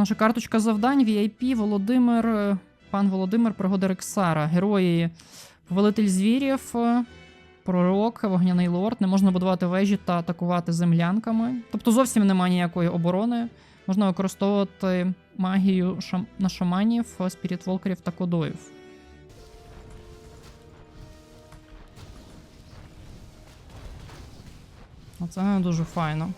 наша карточка завдань VIP Володимир. е, Пан Володимир, пригода Рексара. Герої Повелитель звірів, е, Пророк, Вогняний лорд. Не можна будувати вежі та атакувати землянками. Тобто зовсім немає ніякої оборони. Можна використовувати магію шам... на шаманів, спірітволкерів та кодоїв. Оце дуже файно.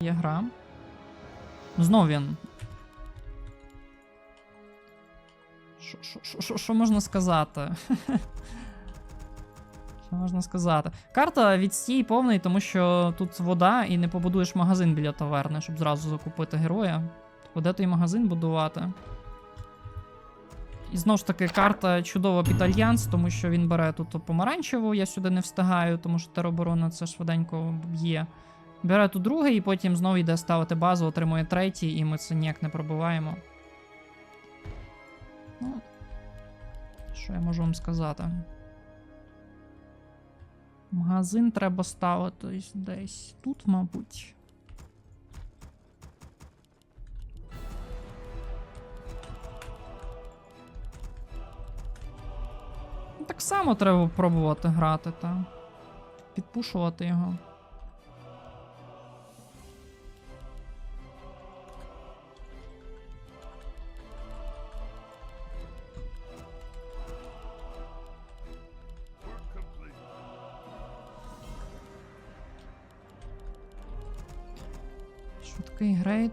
Є гра. Знов він. Що- можна сказати? Що можна сказати? Карта відстій повний, тому що тут вода і не побудуєш магазин біля таверни, щоб зразу закупити героя. Тобто той магазин будувати? І знову ж таки, карта чудова під альянс, тому що він бере тут помаранчеву, я сюди не встигаю, тому що тероборона це швиденько б'є. Бере тут другий, і потім знову йде ставити базу, отримує третій, і ми це ніяк не пробиваємо. Ну, що я можу вам сказати? Магазин треба ставити десь тут, мабуть. Так само треба пробувати грати, та. Підпушувати його. Швидкий грейд.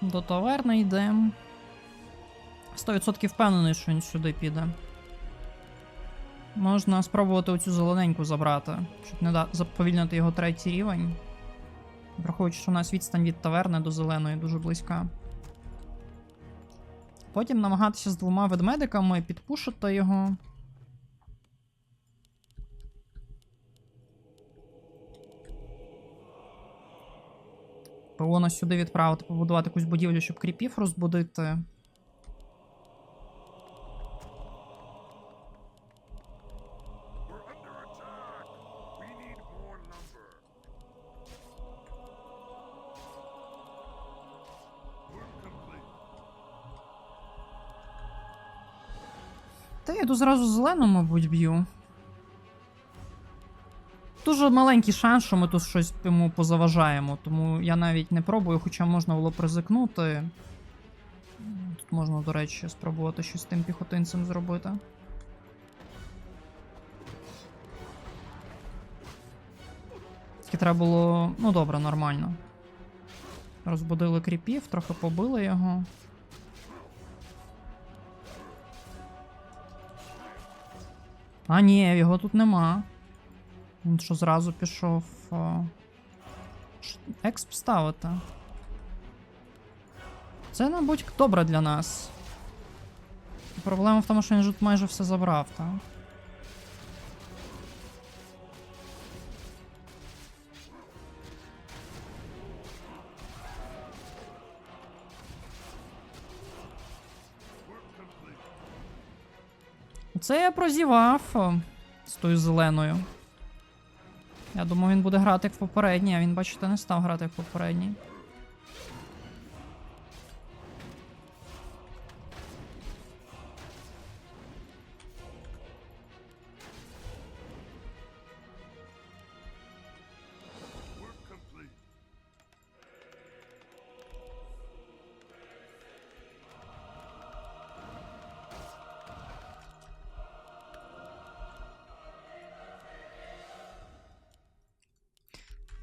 До таверни йдемо. 100% впевнений, що він сюди піде. Можна спробувати оцю зелененьку забрати, щоб не да... заповільнити його третій рівень. Враховуючи, що у нас відстань від таверни до зеленої дуже близька. Потім намагатися з двома ведмедиками підпушити його. Пилона сюди відправити, побудувати якусь будівлю, щоб кріпів розбудити. Та я йду зразу зелену, мабуть, б'ю. Дуже маленький шанс, що ми тут щось йому позаважаємо, тому я навіть не пробую, хоча можна було б ризикнути. Тут можна, до речі, спробувати щось з тим піхотинцем зробити. Тільки треба було. Ну добре, нормально. Розбудили кріпів, трохи побили його. А, ні, його тут нема. Він що зразу пішов. Експ ставити. Це, мабуть, добре для нас. Проблема в тому, що він тут майже все забрав, так? Це я прозівав з тою зеленою. Я думав, він буде грати як попередній, а він, бачите, не став грати як попередній.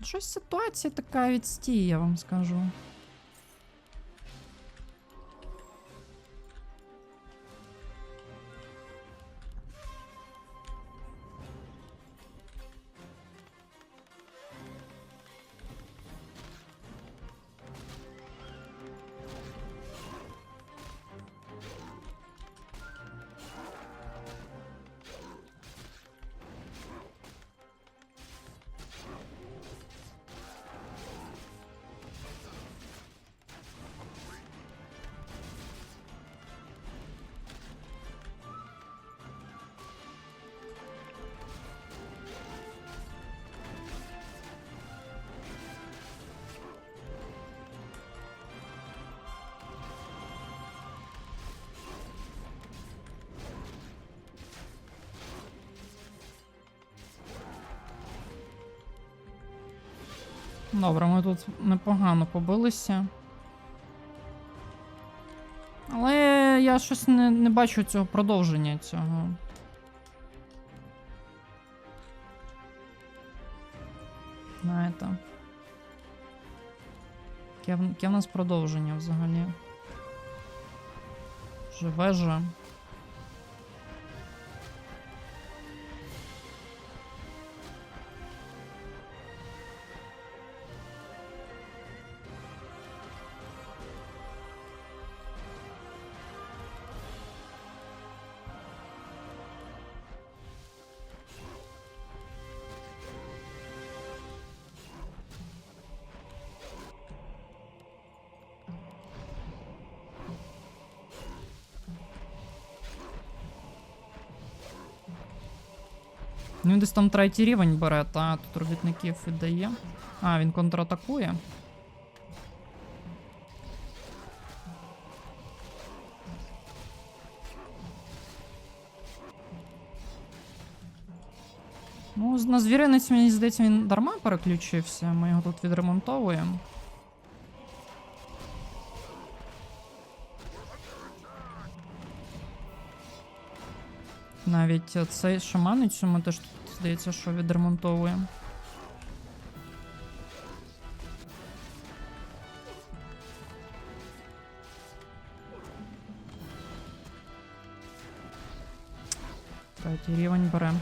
Щось ситуація така відстій, я вам скажу. Добре, ми тут непогано побилися. Але я щось не, не бачу цього продовження цього. Знаєте. Яке, в- нас продовження взагалі? Вже вежа. Ну, він десь там третій рівень бере, та тут робітників віддає. А, він контратакує. Ну, на звіринець, мені здається, він дарма переключився. Ми його тут відремонтовуємо. Навіть цей шаманицю ми теж тут, здається, що відремонтовує. Третій рівень беремо.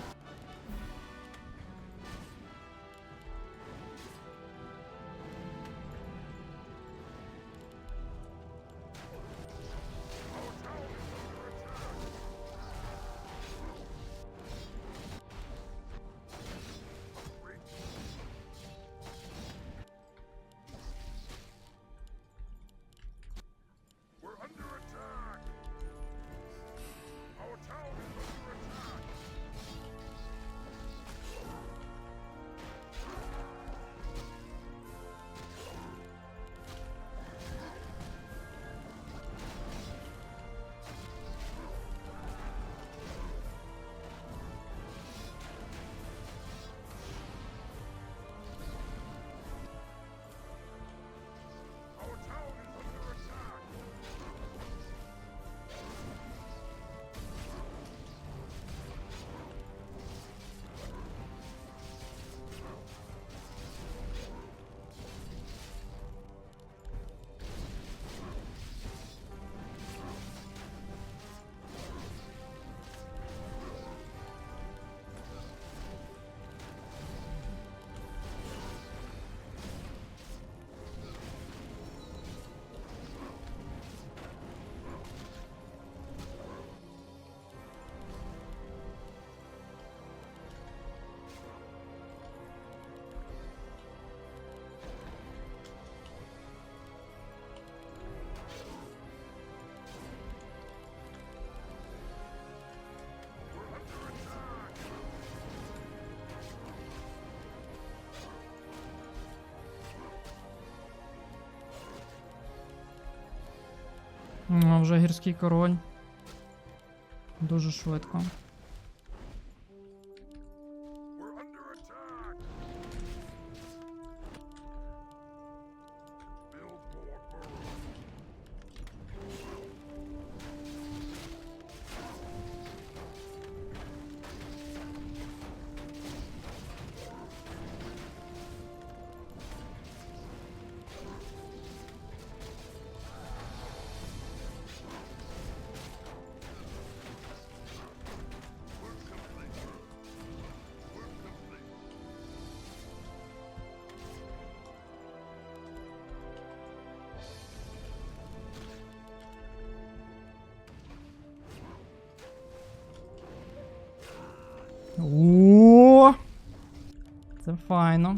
Ну, вже гірський король. Дуже швидко. О! Це файно.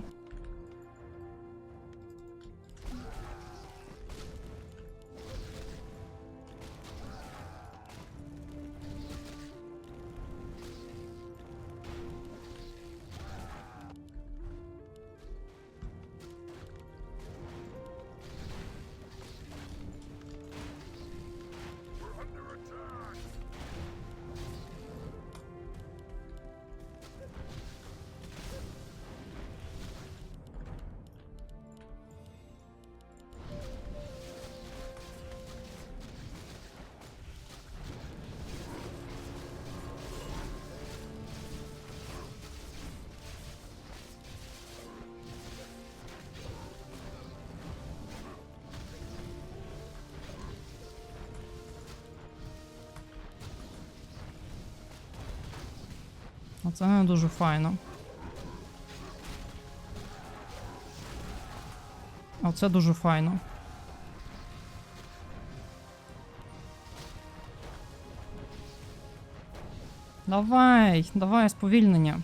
Оце не дуже файно. Оце дуже файно. Давай, давай, сповільнення.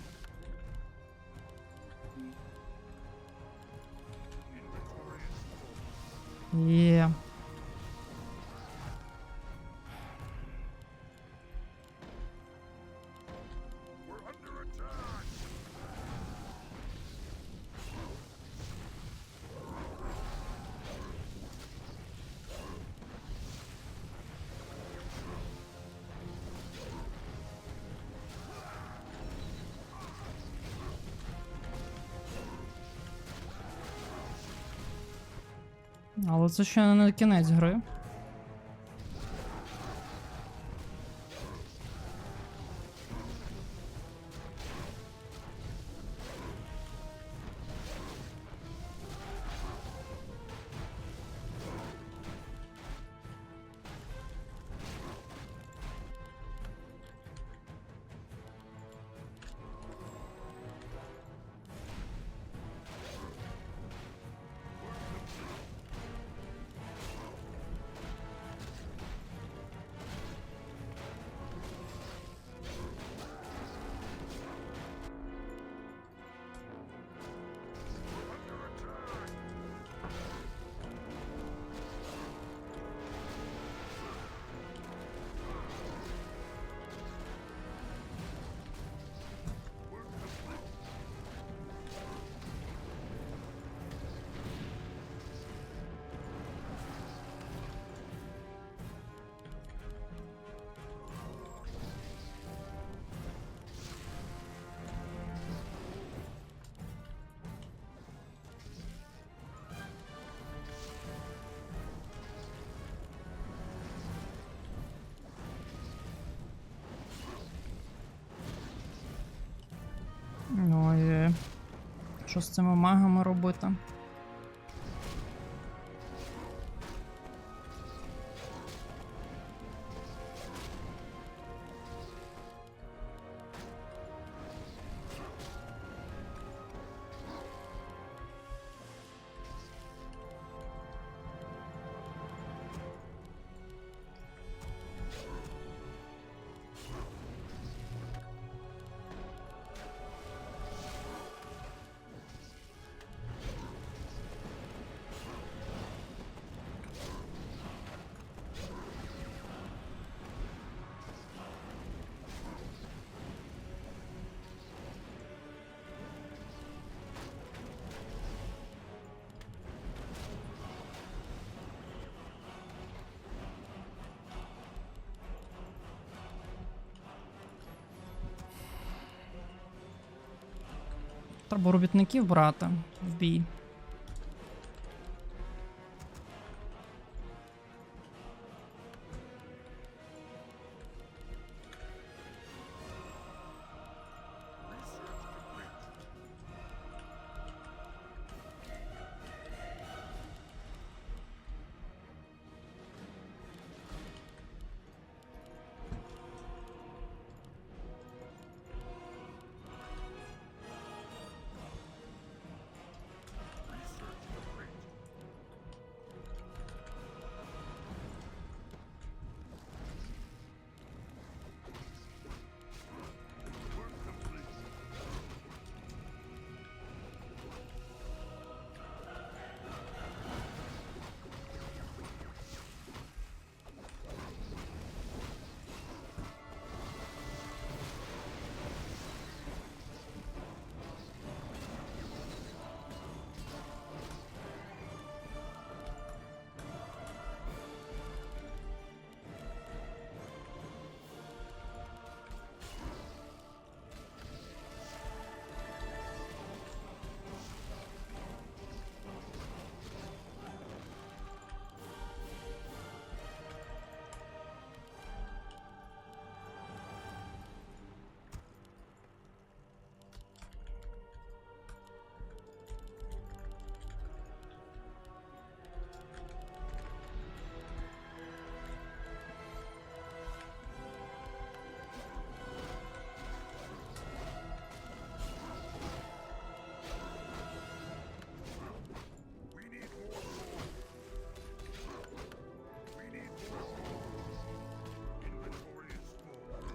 Але це ще не кінець гри. Що з цими магами робити? Треба робітників брати в бій.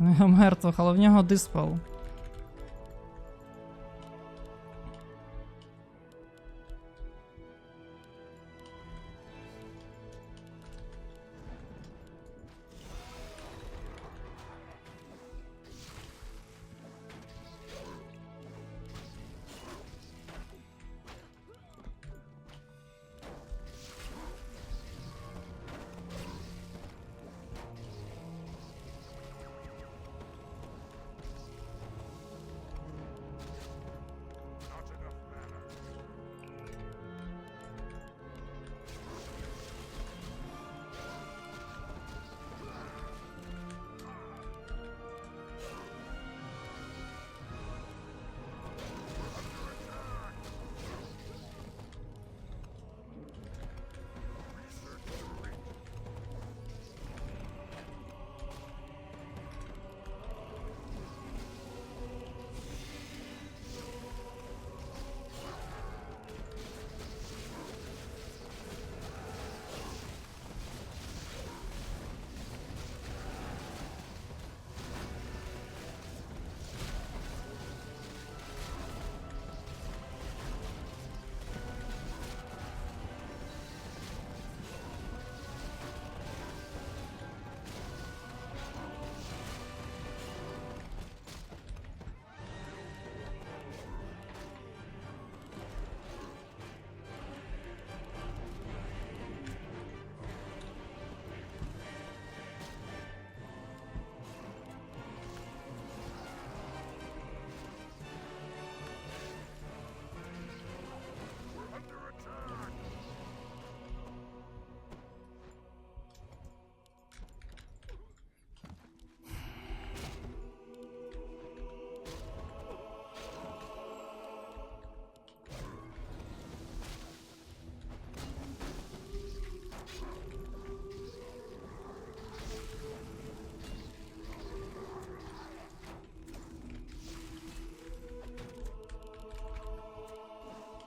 Мертвих, але в нього диспел.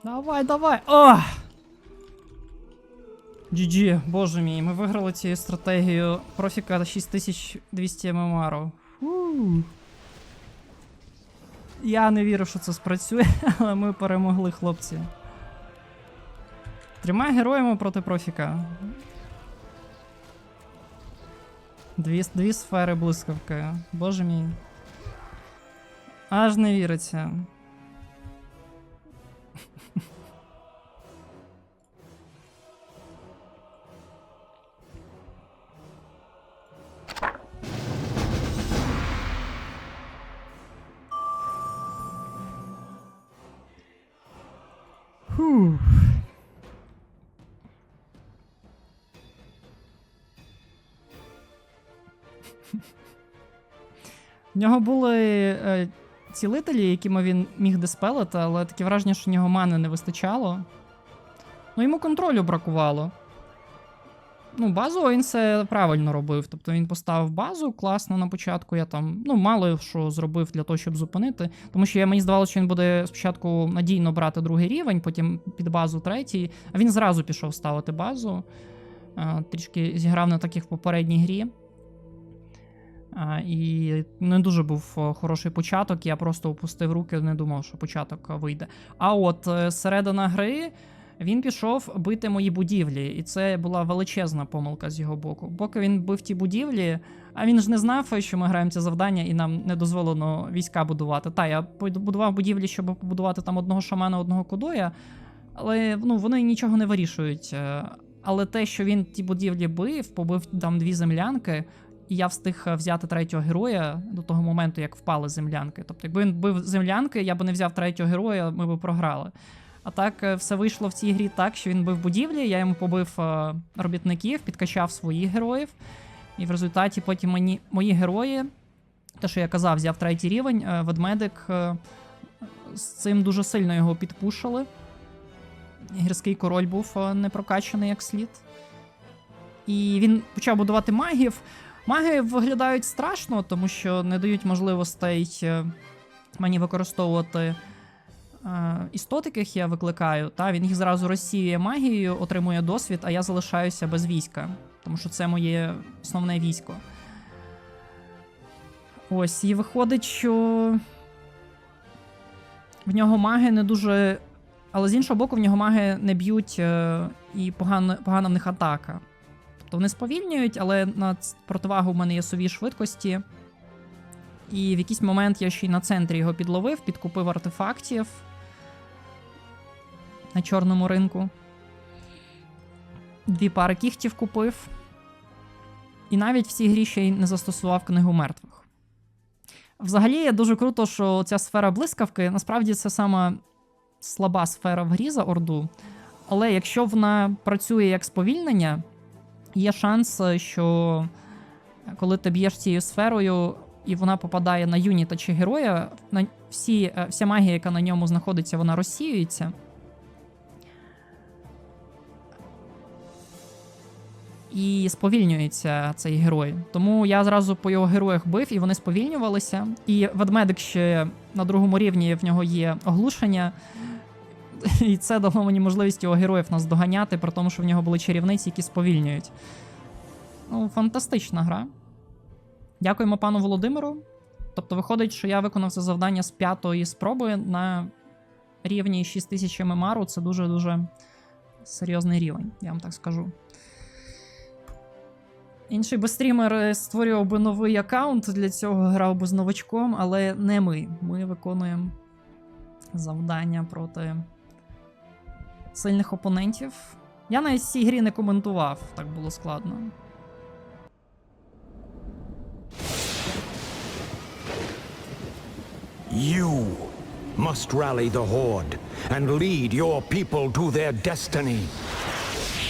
Давай, давай! О! GG, боже мій, ми виграли цією стратегією профіка 6200 ММР. Я не вірю, що це спрацює, але ми перемогли, хлопці. Трьома героями проти профіка. Дві, дві сфери блискавки. Боже мій. Аж не віриться. В нього були е, цілителі, якими він міг диспелити, але таке враження, що в нього мани не вистачало. Ну, йому контролю бракувало. Ну, базово він все правильно робив. Тобто він поставив базу класно на початку. Я там ну, мало що зробив для того, щоб зупинити. Тому що я, мені здавалося, що він буде спочатку надійно брати другий рівень, потім під базу третій. А він зразу пішов ставити базу. А, трішки зіграв на таких попередній грі. І не дуже був хороший початок. Я просто опустив руки, не думав, що початок вийде. А от е, середина гри він пішов бити мої будівлі, і це була величезна помилка з його боку. Поки він бив ті будівлі, а він ж не знав, що ми граємо це завдання, і нам не дозволено війська будувати. Та, я будував будівлі, щоб побудувати там одного шамана, одного кудоя, але ну, вони нічого не вирішують. Е, Але те, що він ті будівлі бив, побив там дві землянки, і я встиг е, взяти третього героя до того моменту, як впали землянки. Тобто, якби він бив землянки, я б не взяв третього героя, ми б програли. А так е, все вийшло в цій грі так, що він бив будівлі, я йому побив е, робітників, підкачав своїх героїв. І в результаті потім мені, мої герої, те, що я казав, взяв третій рівень, ведмедик з цим дуже сильно його підпушили. Гірський король був не прокачаний як слід. І він почав будувати магів. Маги виглядають страшно, тому що не дають можливостей е, мені використовувати е, істот, яких я викликаю. Та він їх зразу розсіює магією, отримує досвід, а я залишаюся без війська, тому що це моє основне військо. Ось, і виходить, що в нього маги не дуже. Але з іншого боку, в нього маги не б'ють е, і погано, погана в них атака. Тобто вони сповільнюють, але на противагу в мене є сові швидкості. І в якийсь момент я ще й на центрі його підловив, підкупив артефактів на чорному ринку. Дві пари кіхтів купив. І навіть в цій грі ще й не застосував книгу мертвих. Взагалі, дуже круто, що ця сфера блискавки насправді це сама слаба сфера в грі за Орду. Але якщо вона працює як сповільнення, є шанс, що коли ти б'єш цією сферою, і вона попадає на юніта чи героя, на всі, е, вся магія, яка на ньому знаходиться, вона розсіюється. І сповільнюється цей герой. Тому я зразу по його героях бив, і вони сповільнювалися. І ведмедик ще на другому рівні в нього є оглушення. І це дало мені можливість його героїв наздоганяти, при тому, що в нього були чарівниці, які сповільнюють. Ну, фантастична гра. Дякуємо пану Володимиру. Тобто, виходить, що я виконав це завдання з п'ятої спроби на рівні 6000 мемару. Це дуже-дуже серйозний рівень, я вам так скажу. Інший би стрімер е, створював би новий аккаунт, для цього грав би з новачком, але не ми. Ми виконуємо завдання проти сильних опонентів. Я навіть цій грі не коментував, так було складно. You must rally the Horde and lead your people to their destiny.